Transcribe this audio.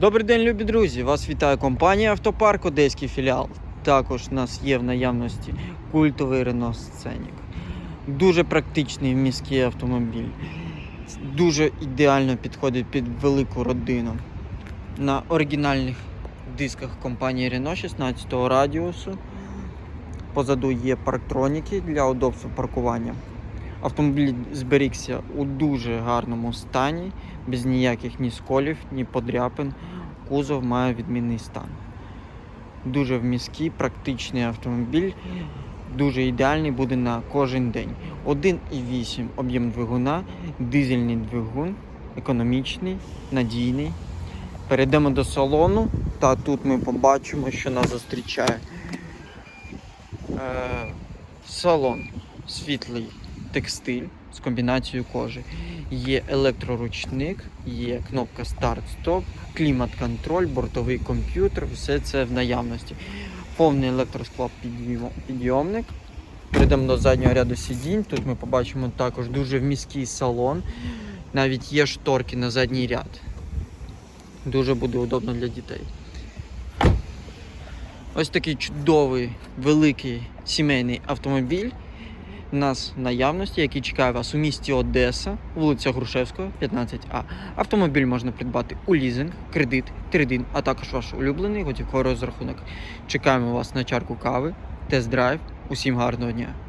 Добрий день, любі друзі! Вас вітає компанія Автопарк Одеський філіал. Також у нас є в наявності культовий Renault Scenic. Дуже практичний міський автомобіль. Дуже ідеально підходить під велику родину. На оригінальних дисках компанії Renault 16 радіусу. Позаду є парктроніки для удобства паркування. Автомобіль зберігся у дуже гарному стані, без ніяких ні сколів, ні подряпин. Кузов має відмінний стан. Дуже вміський, практичний автомобіль, дуже ідеальний буде на кожен день. 1,8 об'єм двигуна, дизельний двигун, економічний, надійний. Перейдемо до салону, та тут ми побачимо, що нас зустрічає. Е, салон світлий текстиль з комбінацією кожи. Є електроручник, є кнопка старт-стоп, клімат-контроль, бортовий комп'ютер, все це в наявності. Повний електросклад підйомник. Перейдемо до заднього ряду сидінь. Тут ми побачимо також дуже вміський салон. Навіть є шторки на задній ряд. Дуже буде удобно для дітей. Ось такий чудовий великий сімейний автомобіль нас наявності, який чекає вас у місті Одеса, вулиця Грушевського, 15А. Автомобіль можна придбати у лізинг, кредит, тридин, а також ваш улюблений готівковий розрахунок. Чекаємо вас на чарку кави, тест-драйв. Усім гарного дня!